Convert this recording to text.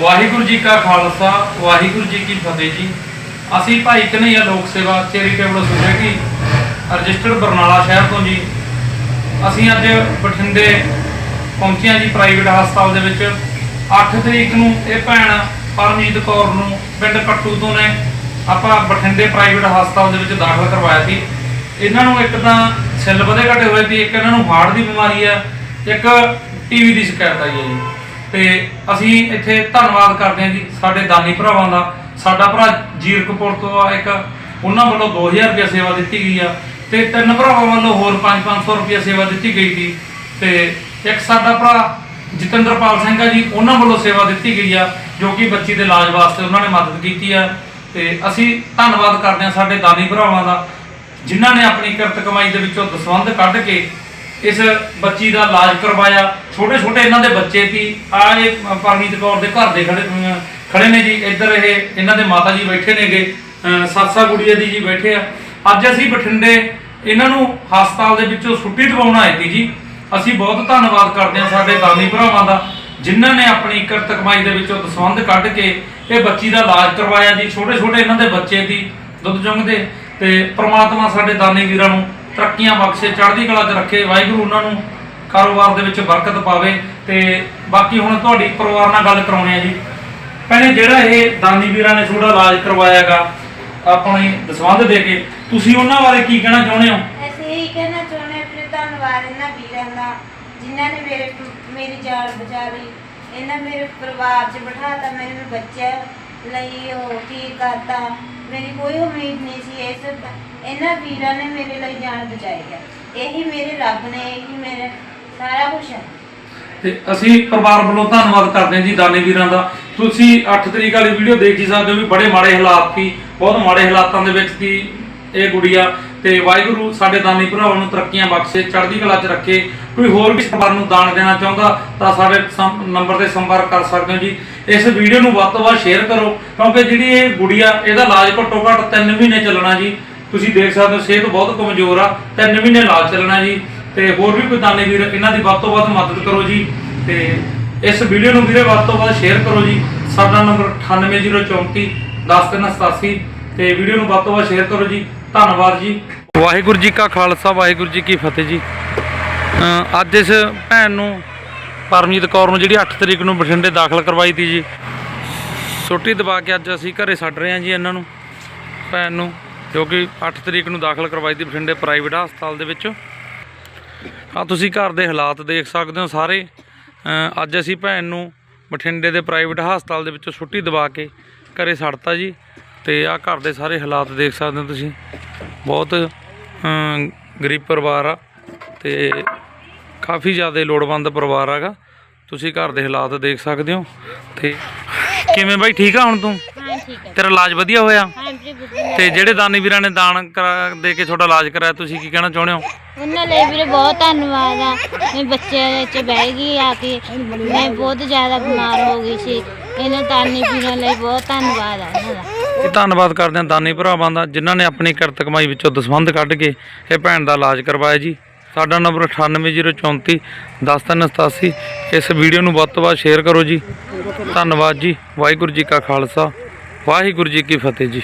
ਵਾਹਿਗੁਰੂ ਜੀ ਕਾ ਖਾਲਸਾ, ਵਾਹਿਗੁਰੂ ਜੀ ਕੀ ਫਤਿਹ ਜੀ। ਅਸੀਂ ਭਾਈ ਕਨਈਆ ਲੋਕ ਸੇਵਾ ਚੈਰੀਟੇਬਲ ਸੁਸਾਇਟੀ ਰਜਿਸਟਰਡ ਬਰਨਾਲਾ ਸ਼ਹਿਰ ਤੋਂ ਜੀ। ਅਸੀਂ ਅੱਜ ਬਠਿੰਡੇ ਪਹੁੰਚੇ ਹਾਂ ਜੀ ਪ੍ਰਾਈਵੇਟ ਹਸਪਤਾਲ ਦੇ ਵਿੱਚ। 8 ਤਰੀਕ ਨੂੰ ਇਹ ਭੈਣ ਪਰਮਜੀਤ ਕੌਰ ਨੂੰ ਪਿੰਡ ਕੱਟੂ ਤੋਂ ਨੇ ਆਪਾਂ ਬਠਿੰਡੇ ਪ੍ਰਾਈਵੇਟ ਹਸਪਤਾਲ ਦੇ ਵਿੱਚ ਦਾਖਲ ਕਰਵਾਇਆ ਸੀ। ਇਹਨਾਂ ਨੂੰ ਇੱਕ ਤਾਂ ਸੈੱਲ ਵਧੇ ਘਟੇ ਹੋਏ ਸੀ, ਇੱਕ ਇਹਨਾਂ ਨੂੰ ਹਾਰਟ ਦੀ ਬਿਮਾਰੀ ਆ ਇੱਕ ਟੀਵੀ ਦੀ ਸ਼ਿਕਾਇਤ ਆਈ ਹੈ ਜੀ। ਤੇ ਅਸੀਂ ਇੱਥੇ ਧੰਨਵਾਦ ਕਰਦੇ ਹਾਂ ਜੀ ਸਾਡੇ ਦਾਨੀ ਭਰਾਵਾਂ ਦਾ। ਸਾਡਾ ਭਰਾ ਜੀਰਕਪੁਰ ਤੋਂ ਆ ਇੱਕ, ਉਹਨਾਂ ਵੱਲੋਂ 2000 ਰੁਪਏ ਸੇਵਾ ਦਿੱਤੀ ਗਈ ਆ ਤੇ ਤਿੰਨ ਭਰਾਵਾਂ ਵੱਲੋਂ ਹੋਰ 5-500 ਰੁਪਏ ਸੇਵਾ ਦਿੱਤੀ ਗਈ ਸੀ। ਤੇ ਇੱਕ ਸਾਡਾ ਭਰਾ ਜਤਿੰਦਰਪਾਲ ਸਿੰਘ ਆ ਜੀ, ਉਹਨਾਂ ਵੱਲੋਂ ਸੇਵਾ ਦਿੱਤੀ ਗਈ ਆ, ਜੋ ਕਿ ਬੱਚੀ ਦੇ ਇਲਾਜ ਵਾਸਤੇ ਉਹਨਾਂ ਨੇ ਮਦਦ ਕੀਤੀ ਆ। ਤੇ ਅਸੀਂ ਧੰਨਵਾਦ ਕਰਦੇ ਹਾਂ ਸਾਡੇ ਦਾਨੀ ਭਰਾਵਾਂ ਦਾ, ਜਿਨ੍ਹਾਂ ਨੇ ਆਪਣੀ ਕਿਰਤ ਕਮਾਈ ਦੇ ਵਿੱਚੋਂ ਦਸਵੰਧ ਕੱਢ ਕੇ ਇਸ ਬੱਚੀ ਦਾ ਇਲਾਜ ਕਰਵਾਇਆ। ਛੋਟੇ ਛੋਟੇ ਇਹਨਾਂ ਦੇ ਬੱਚੇ ਸੀ ਆ ਇਹ ਪਰਮੀਤ ਕੌਰ ਦੇ ਘਰ ਦੇ ਖੜੇ ਖੜੇ ਨੇ ਜੀ। ਇੱਧਰ ਇਹ ਇਹਨਾਂ ਦੇ ਮਾਤਾ ਜੀ ਬੈਠੇ ਨੇਗੇ। ਸਾਸਾ ਗੁੜੀਆ ਦੀ ਜੀ ਬੈਠੇ ਆ। ਅੱਜ ਅਸੀਂ ਬਠਿੰਡੇ ਇਹਨਾਂ ਨੂੰ ਹਸਪਤਾਲ ਦੇ ਵਿੱਚੋਂ ਛੁੱਟੀ ਦਿਵਾਉਣ ਆਏ ਸੀ ਜੀ। ਅਸੀਂ ਬਹੁਤ ਧੰਨਵਾਦ ਕਰਦੇ ਹਾਂ ਸਾਡੇ ਦਾਨੀ ਭਰਾਵਾਂ ਦਾ, ਜਿਨ੍ਹਾਂ ਨੇ ਆਪਣੀ ਕਿਰਤ ਕਮਾਈ ਦੇ ਵਿੱਚੋਂ ਦਸਵੰਧ ਕੱਢ ਕੇ ਇਹ ਬੱਚੀ ਦਾ ਇਲਾਜ ਕਰਵਾਇਆ ਜੀ। ਛੋਟੇ ਛੋਟੇ ਇਹਨਾਂ ਦੇ ਬੱਚੇ ਸੀ ਦੁੱਧ ਚੁੰਗਦੇ ਤੇ ਪ੍ਰਮਾਤਮਾ ਸਾਡੇ ਦਾਨੀ ਵੀਰਾਂ ਨੂੰ ਤਰੱਕੀਆਂ ਬਖਸ਼ੇ, ਚੜ੍ਹਦੀ ਕਲਾ 'ਚ ਰੱਖੇ, ਵਾਹਿਗੁਰੂ ਉਹਨਾਂ ਨੂੰ ਕਾਰੋਬਾਰ ਦੇ ਵਿੱਚ ਬਰਕਤ ਪਾਵੇ ਤੇ ਬਾਕੀ ਹੁਣ ਤੁਹਾਡੀ ਪਰਿਵਾਰ ਨਾਲ ਗੱਲ ਕਰਾਉਣੀ ਹੈ ਜੀ। ਪਹਿਲੇ ਜਿਹੜਾ ਇਹ ਦਾਨੀ ਵੀਰਾਂ ਨੇ ਤੁਹਾਡਾ ਇਲਾਜ ਕਰਵਾਇਆਗਾ, ਆਪਣੀ ਦਸਵੰਧ ਦੇ ਕੇ, ਤੁਸੀਂ ਉਹਨਾਂ ਬਾਰੇ ਕੀ ਕਹਿਣਾ ਚਾਹੁੰਦੇ ਹੋ? ਅਸੀਂ ਇਹੀ ਕਹਿਣਾ ਚਾਹੁੰਦੇ ਹਾਂ, ਆਪਣੇ ਧੰਨਵਾਦ ਇਹਨਾਂ ਵੀਰਾਂ ਦਾ, ਜਿਨ੍ਹਾਂ ਨੇ ਮੇਰੇ ਮੇਰੀ ਜਾਨ ਬਚਾ ਇਹਨਾਂ ਮੇਰੇ ਪਰਿਵਾਰ 'ਚ ਬਿਠਾਤਾ ਮੇਰੇ ਬੱਚੇ ਲਈ ਉਹ ਠੀਕ ਕਰਤਾ। ਮੇਰੀ ਕੋਈ ਉਮੀਦ ਨਹੀਂ ਸੀ ਇਸ ਇਹਨਾਂ ਵੀਰਾਂ ਨੇ ਮੇਰੇ ਲਈ ਜਾਨ ਬਚਾਈ ਹੈ ਇਹੀ ਮੇਰੇ ਰੱਬ ਨੇ, ਇਹੀ ਮੇਰੇ ਸਾਰਾ ਕੁਝ ਹੈ ਤੇ ਅਸੀਂ ਪਰਿਵਾਰ ਵੱਲੋਂ ਧੰਨਵਾਦ ਕਰਦੇ ਹਾਂ ਜੀ ਦਾਨੀ ਵੀਰਾਂ ਦਾ। ਤੁਸੀਂ 8 ਤਰੀਕ ਵਾਲੀ ਵੀਡੀਓ ਦੇਖ ਹੀ ਸਕਦੇ ਹੋ ਵੀ ਬੜੇ ਮਾੜੇ ਹਾਲਾਤ ਸੀ, ਬਹੁਤ ਮਾੜੇ ਹਾਲਾਤਾਂ ਦੇ ਵਿੱਚ ਸੀ ਇਹ ਗੁੜੀਆ। ਤੇ ਵਾਹਿਗੁਰੂ ਸਾਡੇ ਦਾਨੀ ਭਰਾਵਾਂ ਨੂੰ ਤਰੱਕੀਆਂ ਬਖਸ਼ੇ, ਚੜ੍ਹਦੀ ਕਲਾ 'ਚ ਰੱਖੇ, ਕੋਈ ਹੋਰ ਵੀ ਪਰਿਵਾਰ ਨੂੰ ਦਾਨ ਦੇਣਾ ਚਾਹੁੰਦਾ ਤਾਂ ਸਾਡੇ ਸੰ- ਨੰਬਰ ਤੇ ਸੰਪਰਕ ਕਰ ਸਕਦੇ ਹੋ ਜੀ। ਇਸ ਵੀਡੀਓ ਨੂੰ ਵੱਧ ਤੋਂ ਵੱਧ ਸ਼ੇਅਰ ਕਰੋ, ਕਿਉਂਕਿ ਜਿਹੜੀ ਇਹ ਗੁੜੀਆ, ਇਹਦਾ ਇਲਾਜ ਘੱਟੋ ਘੱਟ 3 ਮਹੀਨੇ ਚੱਲਣਾ ਜੀ। ਤੁਸੀਂ ਦੇਖ ਸਕਦੇ ਹੋ, ਸਿਹਤ ਬਹੁਤ ਕਮਜ਼ੋਰ ਆ 3 ਮਹੀਨੇ ਇਲਾਜ ਚੱਲਣਾ ਜੀ। ਤੇ ਹੋਰ ਵੀ ਕੋਈ ਦਾਨੀ ਵੀਰ, ਇਹਨਾਂ ਦੀ ਵੱਧ ਤੋਂ ਵੱਧ ਮਦਦ ਕਰੋ ਜੀ। ਤੇ ਇਸ ਵੀਡੀਓ ਨੂੰ ਵੀਰੇ ਵੱਧ ਤੋਂ ਵੱਧ ਸ਼ੇਅਰ ਕਰੋ ਜੀ। ਸਾਡਾ ਨੰਬਰ 98034 10387 ਤੇ ਵੀਡੀਓ ਨੂੰ ਵੱਧ ਤੋਂ ਵੱਧ ਸ਼ੇਅਰ ਕਰੋ ਜੀ। ਧੰਨਵਾਦ ਜੀ। ਵਾਹਿਗੁਰੂ ਜੀ ਕਾ ਖਾਲਸਾ, ਵਾਹਿਗੁਰੂ ਜੀ ਕੀ ਫਤਿਹ ਜੀ। ਅੱਜ ਇਸ ਭੈਣ ਨੂੰ, ਪਰਮਜੀਤ ਕੌਰ ਨੂੰ ਜਿਹੜੀ 8 ਤਰੀਕ ਨੂੰ ਬਠਿੰਡੇ ਦਾਖਲ ਕਰਵਾਈ ਤੀ ਜੀ। ਛੁੱਟੀ ਦਬਾ ਕੇ ਅੱਜ ਅਸੀਂ ਘਰੇ ਛੱਡ ਰਹੇ ਹਾਂ ਜੀ ਇਹਨਾਂ ਨੂੰ, ਭੈਣ ਨੂੰ, ਜੋ ਕਿ 8 ਤਰੀਕ ਨੂੰ ਦਾਖਲ ਕਰਵਾਈ ਤੀ ਬਠਿੰਡੇ ਪ੍ਰਾਈਵੇਟ ਹਸਪਤਾਲ ਦੇ ਵਿੱਚ। ਆ ਤੁਸੀਂ ਘਰ ਦੇ ਹਾਲਾਤ ਦੇਖ ਸਕਦੇ ਹੋ ਸਾਰੇ। ਅੱਜ ਅਸੀਂ ਭੈਣ ਨੂੰ ਬਠਿੰਡੇ ਦੇ ਪ੍ਰਾਈਵੇਟ ਹਸਪਤਾਲ ਦੇ ਵਿੱਚੋਂ ਛੁੱਟੀ ਦਵਾ ਕੇ ਘਰੇ ਛੱਡਤਾ ਜੀ। ਤੇ ਆ ਘਰ ਦੇ ਸਾਰੇ ਹਾਲਾਤ ਦੇਖ ਸਕਦੇ ਹੋ ਤੁਸੀਂ। ਬਹੁਤ ਗਰੀਬ ਪਰਿਵਾਰ ਆ ਤੇ ਕਾਫੀ ਜ਼ਿਆਦਾ ਲੋੜਵੰਦ ਪਰਿਵਾਰ ਹੈਗਾ। ਤੁਸੀਂ ਘਰ ਦੇ ਹਾਲਾਤ ਦੇਖ ਸਕਦੇ ਹੋ। ਤੇ ਕਿਵੇਂ ਬਾਈ ਠੀਕ ਆ ਹੁਣ ਤੂੰ? ਹਾਂ ਠੀਕ ਹੈ ਤੇਰਾ ਇਲਾਜ ਵਧੀਆ ਹੋਇਆ? ਹਾਂ ਜੀ ਵਧੀਆ ਤੇ ਜਿਹੜੇ ਦਾਨੀ ਵੀਰਾਂ ਨੇ ਦਾਨ ਕਰਾ ਦੇ ਕੇ ਤੁਹਾਡਾ ਇਲਾਜ ਕਰਾਇਆ ਤੁਸੀਂ ਕੀ ਕਹਿਣਾ ਚਾਹੁੰਦੇ ਹੋ? ਉਹਨਾਂ ਲਈ ਵੀਰੇ ਬਹੁਤ ਧੰਨਵਾਦ ਆ। ਮੈਂ ਬੱਚੇ ਚ ਬਹਿ ਗਈ ਆ ਕੇ। ਮੈਂ ਬਹੁਤ ਜ਼ਿਆਦਾ ਬਿਮਾਰ ਹੋ ਗਈ ਸੀ। ਇਹਨਾਂ ਦਾਨੀ ਪੀਰਾਂ ਲਈ ਬਹੁਤ ਧੰਨਵਾਦ ਆ ਉਹਨਾਂ ਦਾ। ਇਹ ਧੰਨਵਾਦ ਕਰਦੇ ਹਾਂ ਦਾਨੀ ਭਰਾਵਾਂ ਦਾ, ਜਿਨ੍ਹਾਂ ਨੇ ਆਪਣੀ ਕਿਰਤ ਕਮਾਈ ਵਿੱਚੋਂ ਦਸਵੰਧ ਕੱਢ ਕੇ ਇਹ ਭੈਣ ਦਾ ਇਲਾਜ ਕਰਵਾਇਆ ਜੀ। ਸਾਡਾ ਨੰਬਰ 98034 10387 ਇਸ ਵੀਡੀਓ ਨੂੰ ਵੱਧ ਤੋਂ ਵੱਧ ਸ਼ੇਅਰ ਕਰੋ ਜੀ। ਧੰਨਵਾਦ ਜੀ। ਵਾਹਿਗੁਰੂ ਜੀ ਕਾ ਖਾਲਸਾ, ਵਾਹਿਗੁਰੂ ਜੀ ਕੀ ਫਤਿਹ ਜੀ।